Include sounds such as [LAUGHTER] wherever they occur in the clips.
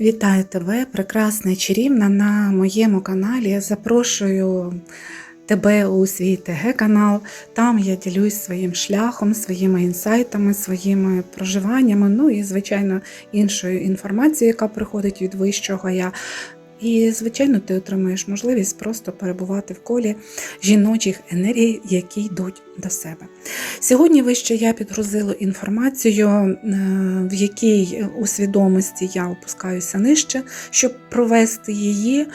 Вітаю тебе, прекрасна чарівна, на моєму каналі. Я запрошую тебе у свій ТГ-канал. Там я ділюсь своїм шляхом, своїми інсайтами, своїми проживаннями, ну і, звичайно, іншою інформацією, яка приходить від вищого я. І, звичайно, ти отримуєш можливість просто перебувати в колі жіночих енергій, які йдуть до себе. Сьогодні вище я підгрузила інформацію, е, в якій у свідомості я опускаюся нижче, щоб провести її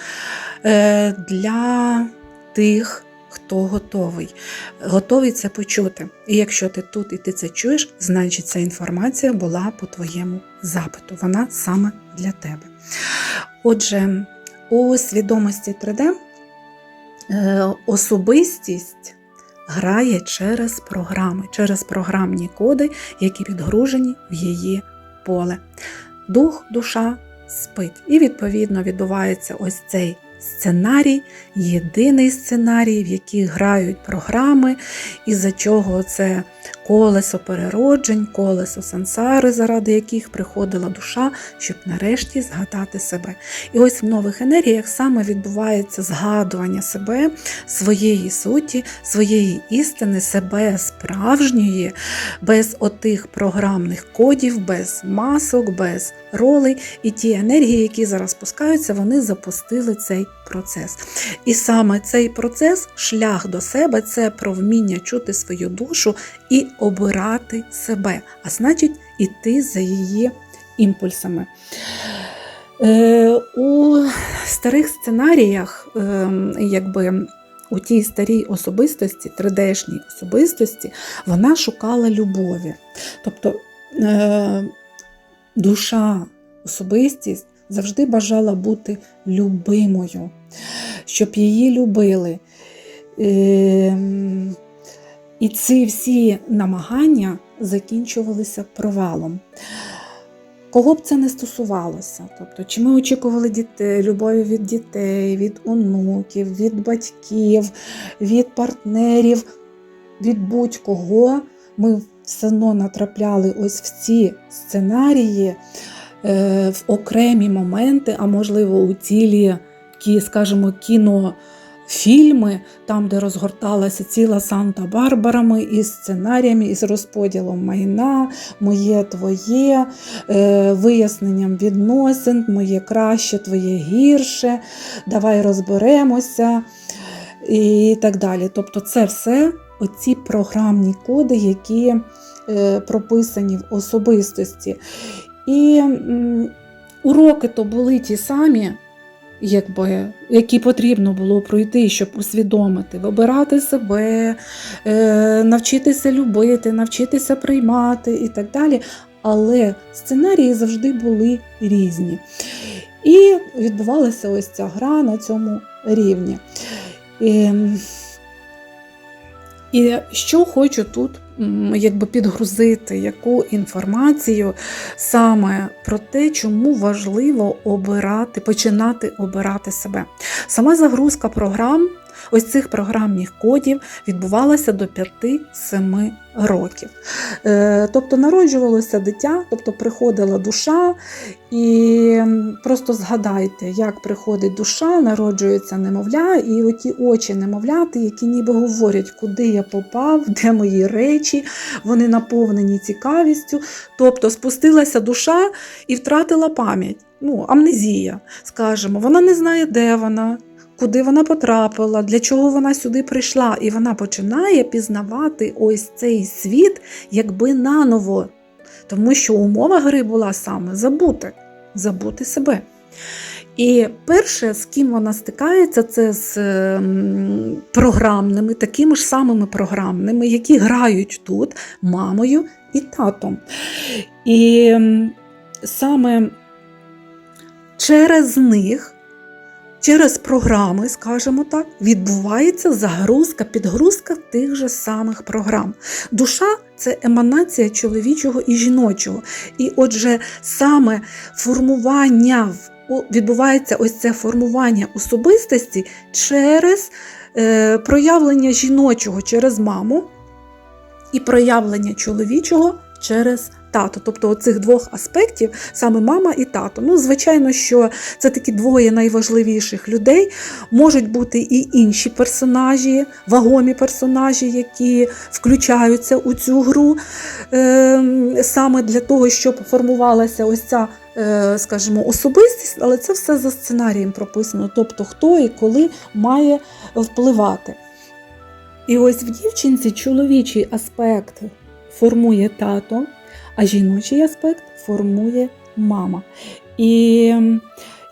е, для тих. Хто готовий, готовий це почути. І якщо ти тут і ти це чуєш, значить ця інформація була по твоєму запиту. Вона саме для тебе. Отже, у свідомості 3D е, особистість грає через програми, через програмні коди, які підгружені в її поле. Дух, душа спить. І, відповідно, відбувається ось цей сценарій, єдиний сценарій, в який грають програми, із-за чого це колесо перероджень, колесо сансари, заради яких приходила душа, щоб нарешті згадати себе. І ось в нових енергіях саме відбувається згадування себе, своєї суті, своєї істини, себе справжньої, без отих програмних кодів, без масок, без ролей. І ті енергії, які зараз спускаються, вони запустили цей процес. І саме цей процес, шлях до себе, це про вміння чути свою душу і обирати себе, а значить, іти за її імпульсами. Е, У старих сценаріях, е, якби у тій старій особистості, 3D-шній особистості, вона шукала любові. Тобто е, душа, особистість завжди бажала бути любимою, щоб її любили. Е, і ці всі намагання закінчувалися провалом. Кого б це не стосувалося? Тобто, чи ми очікували дітей, любові від дітей, від онуків, від батьків, від партнерів, від будь-кого, ми все одно натрапляли ось в ці сценарії е, в окремі моменти, а можливо, у цілі, скажімо, кіно. Фільми, там, де розгорталася ціла Санта-Барбарами із сценаріями, із розподілом майна, моє твоє, е, виясненням відносин, моє краще, твоє гірше, давай розберемося і так далі. Тобто, це все оці програмні коди, які е, прописані в особистості. І уроки то були ті самі якби, які потрібно було пройти, щоб усвідомити, вибирати себе, е, навчитися любити, навчитися приймати і так далі. Але сценарії завжди були різні. І відбувалася ось ця гра на цьому рівні. І, і що хочу тут якби підгрузити, яку інформацію саме про те, чому важливо обирати, починати обирати себе. Сама загрузка програм, ось цих програмних кодів відбувалася до 5-7 років. Е, тобто народжувалося дитя, тобто приходила душа, і просто згадайте, як приходить душа, народжується немовля, і оті очі немовляти, які ніби говорять, куди я попав, [LAUGHS] де мої речі, вони наповнені цікавістю. Тобто спустилася душа і втратила пам'ять. Ну, амнезія, скажімо, вона не знає, де вона, куди вона потрапила, для чого вона сюди прийшла. І вона починає пізнавати ось цей світ, якби наново. Тому що умова гри була саме забути, забути себе. І перше, з ким вона стикається, це з ем, програмними, такими ж самими програмними, які грають тут мамою і татом. І ем, саме через них через програми, скажімо так, відбувається загрузка, підгрузка тих же самих програм. Душа це еманація чоловічого і жіночого. І отже, саме формування відбувається ось це формування особистості через е, проявлення жіночого через маму і проявлення чоловічого через тато. Тобто оцих двох аспектів, саме мама і тато. Ну, звичайно, що це такі двоє найважливіших людей. Можуть бути і інші персонажі, вагомі персонажі, які включаються у цю гру е, саме для того, щоб формувалася ось ця. е, Скажімо, особистість, але це все за сценарієм прописано, тобто хто і коли має впливати. І ось в дівчинці чоловічий аспект формує тато, а жіночий аспект формує мама. І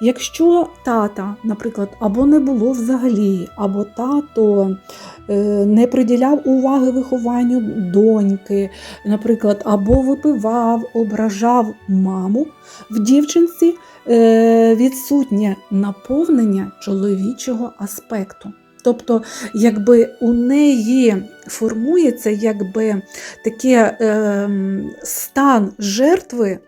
якщо тата, наприклад, або не було взагалі, або тато е, не приділяв уваги вихованню доньки, наприклад, або випивав, ображав маму, в дівчинці е, відсутнє наповнення чоловічого аспекту. Тобто, якби у неї формується якби таке е, стан жертви,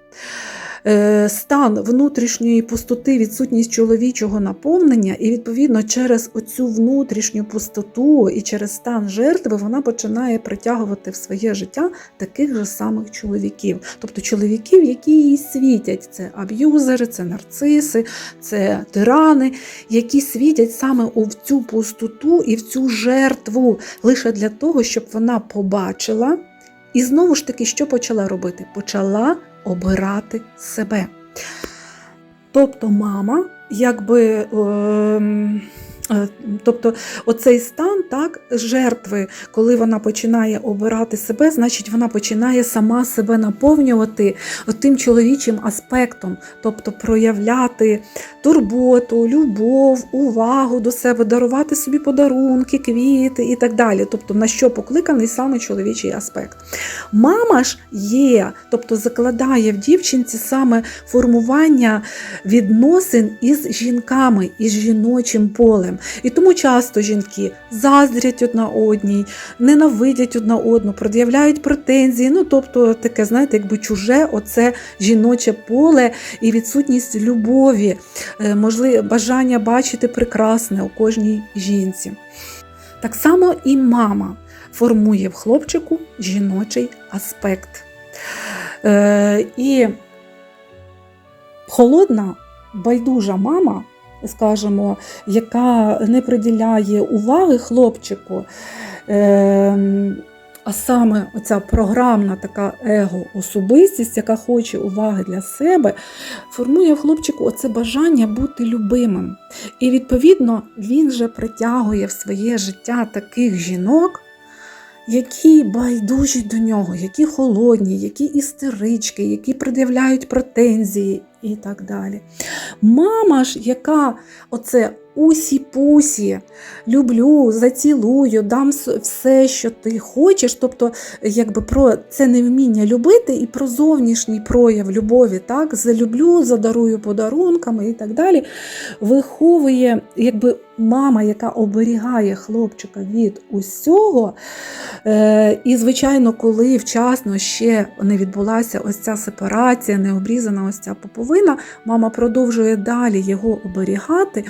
стан внутрішньої пустоти, відсутність чоловічого наповнення, і відповідно через оцю внутрішню пустоту і через стан жертви вона починає притягувати в своє життя таких же самих чоловіків. Тобто чоловіків, які їй світять. Це аб'юзери, це нарциси, це тирани, які світять саме у цю пустоту і в цю жертву лише для того, щоб вона побачила. І знову ж таки, що почала робити? Почала обирати себе. Тобто мама, якби. е, Тобто оцей стан так, жертви, коли вона починає обирати себе, значить вона починає сама себе наповнювати тим чоловічим аспектом, тобто проявляти турботу, любов, увагу до себе, дарувати собі подарунки, квіти і так далі. Тобто на що покликаний саме чоловічий аспект. Мама ж є, тобто закладає в дівчинці саме формування відносин із жінками, із жіночим полем. І тому часто жінки заздрять одна одній, ненавидять одна одну, пред'являють претензії. Ну, тобто, таке, знаєте, якби чуже, оце жіноче поле і відсутність любові, е, можливе бажання бачити прекрасне у кожній жінці. Так само і мама формує в хлопчику жіночий аспект. Е, і холодна, байдужа мама, скажімо, яка не приділяє уваги хлопчику, е, а саме оця програмна така его-особистість, яка хоче уваги для себе, формує в хлопчику оце бажання бути любимим. І відповідно він же притягує в своє життя таких жінок, які байдужі до нього, які холодні, які істерички, які пред'являють претензії і так далі. Мама ж, яка оце усі-пусі, люблю, зацілую, дам все, що ти хочеш. Тобто, якби про це невміння любити і про зовнішній прояв любові, так, залюблю, задарую подарунками і так далі, виховує якби мама, яка оберігає хлопчика від усього. Е, і, звичайно, коли вчасно ще не відбулася ось ця сепарація, не обрізана ось ця поповина, мама продовжує далі його оберігати.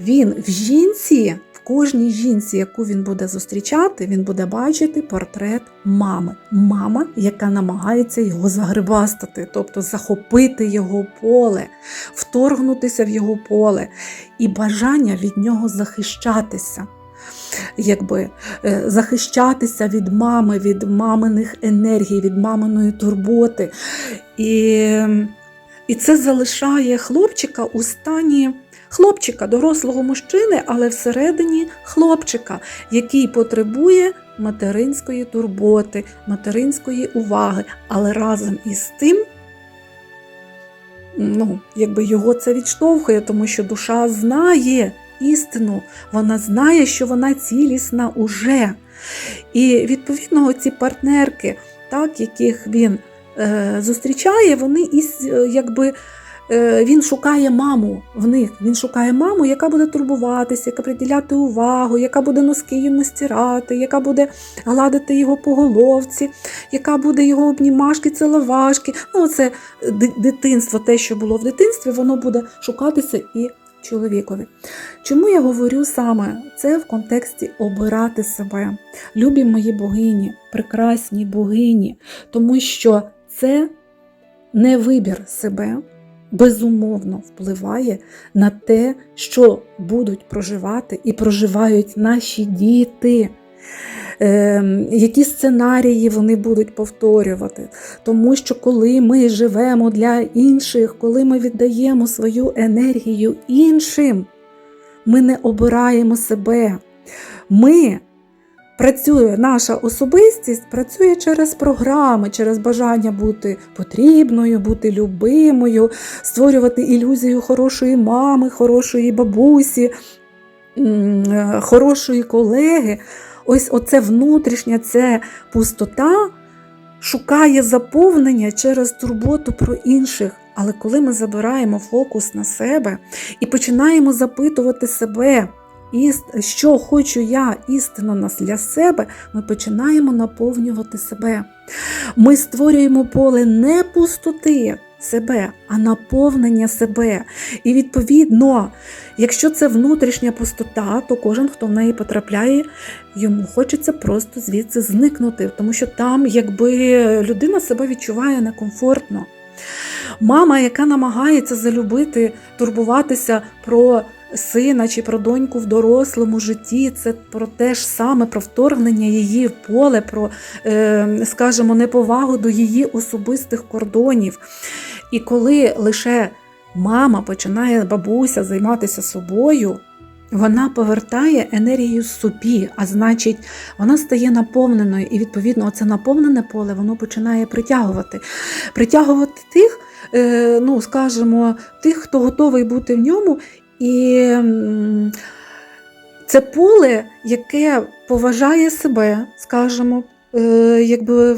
Він в жінці, кожній жінці, яку він буде зустрічати, він буде бачити портрет мами. Мама, яка намагається його загрибастати, тобто захопити його поле, вторгнутися в його поле і бажання від нього захищатися. Якби е, захищатися від мами, від маминих енергій, від маминої турботи. І, і це залишає хлопчика у стані хлопчика, дорослого мужчини, але всередині хлопчика, який потребує материнської турботи, материнської уваги, але разом із тим. Ну, якби його це відштовхує, тому що душа знає істину, вона знає, що вона цілісна уже. І відповідно ці партнерки, так, яких він е, зустрічає, вони із, е, якби він шукає маму в них. Він шукає маму, яка буде турбуватися, яка приділяти увагу, яка буде носки йому стирати, яка буде гладити його по головці, яка буде його обнімашки, ціловашки. Ну, це дитинство, те, що було в дитинстві, воно буде шукатися і чоловікові. Чому я говорю саме це в контексті обирати себе? Любі мої богині, прекрасні богині, тому що це не вибір себе безумовно впливає на те, що будуть проживати і проживають наші діти. Е, які сценарії вони будуть повторювати. Тому що коли ми живемо для інших, коли ми віддаємо свою енергію іншим, ми не обираємо себе. Ми працює наша особистість, працює через програми, через бажання бути потрібною, бути любимою, створювати ілюзію хорошої мами, хорошої бабусі, е, хорошої колеги. Ось оце внутрішня це пустота шукає заповнення через турботу про інших. Але коли ми забираємо фокус на себе і починаємо запитувати себе, іст- що хочу я істинно нас для себе, ми починаємо наповнювати себе. Ми створюємо поле не пустоти себе, а наповнення себе. І відповідно, якщо це внутрішня пустота, то кожен, хто в неї потрапляє, йому хочеться просто звідси зникнути, тому що там, якби людина себе відчуває некомфортно. Мама, яка намагається залюбити, турбуватися про сина чи про доньку в дорослому житті, це про те ж саме, про вторгнення її в поле, про, е, скажімо, неповагу до її особистих кордонів. І коли лише мама починає бабуся займатися собою, вона повертає енергію собі, а значить, вона стає наповненою, і відповідно, оце наповнене поле воно починає притягувати. Притягувати тих, е, ну скажімо, тих, хто готовий бути в ньому. І це поле, яке поважає себе, скажімо, е, якби,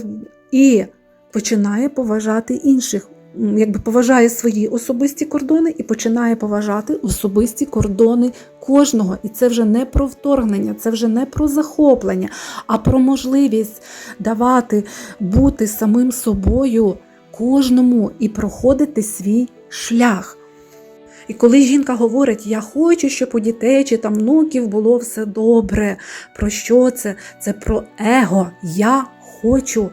і починає поважати інших. Якби поважає свої особисті кордони і починає поважати особисті кордони кожного. І це вже не про вторгнення, це вже не про захоплення, а про можливість давати бути самим собою кожному і проходити свій шлях. І коли жінка говорить, я хочу, щоб у дітей чи там внуків було все добре. Про що це? Це про его. Я хочу,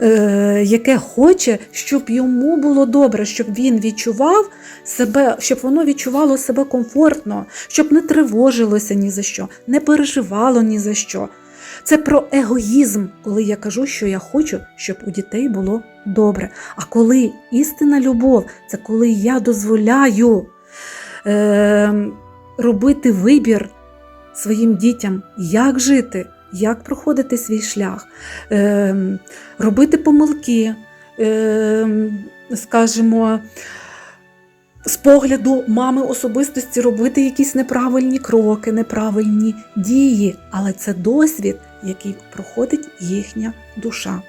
е, яке хоче, щоб йому було добре, щоб він відчував себе, щоб воно відчувало себе комфортно, щоб не тривожилося ні за що, не переживало ні за що. Це про егоїзм, коли я кажу, що я хочу, щоб у дітей було добре. А коли істинна любов, це коли я дозволяю е, робити вибір своїм дітям, як жити, як проходити свій шлях, е, робити помилки, е, скажімо, з погляду мами особистості робити якісь неправильні кроки, неправильні дії, але це досвід, який проходить їхня душа.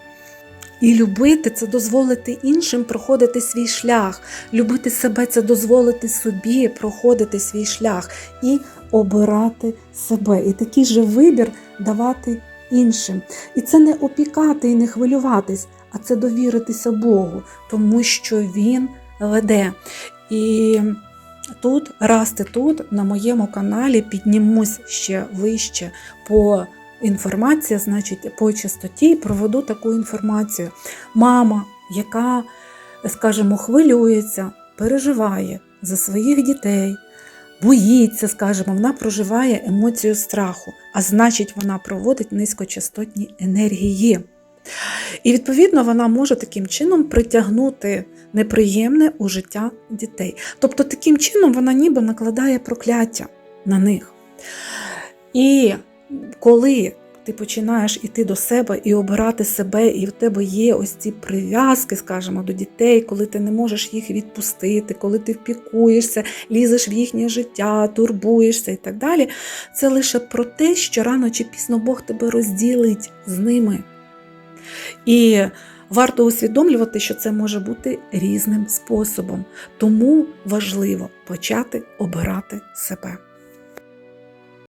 І любити це дозволити іншим проходити свій шлях. Любити себе це дозволити собі проходити свій шлях і обирати себе. І такий же вибір давати іншим. І це не опікати і не хвилюватись, а це довіритися Богу, тому що Він веде. І тут, расти тут, на моєму каналі, піднімусь ще вище по інформації, значить, по частоті, проведу таку інформацію. Мама, яка, скажімо, хвилюється, переживає за своїх дітей, боїться, скажімо, вона проживає емоцію страху, а значить, вона проводить низькочастотні енергії. І відповідно вона може таким чином притягнути неприємне у життя дітей. Тобто, таким чином вона ніби накладає прокляття на них. І коли ти починаєш іти до себе і обирати себе, і в тебе є ось ці прив'язки, скажімо, до дітей, коли ти не можеш їх відпустити, коли ти впікуєшся, лізеш в їхнє життя, турбуєшся і так далі, це лише про те, що рано чи пізно Бог тебе розділить з ними. І варто усвідомлювати, що це може бути різним способом. Тому важливо почати обирати себе.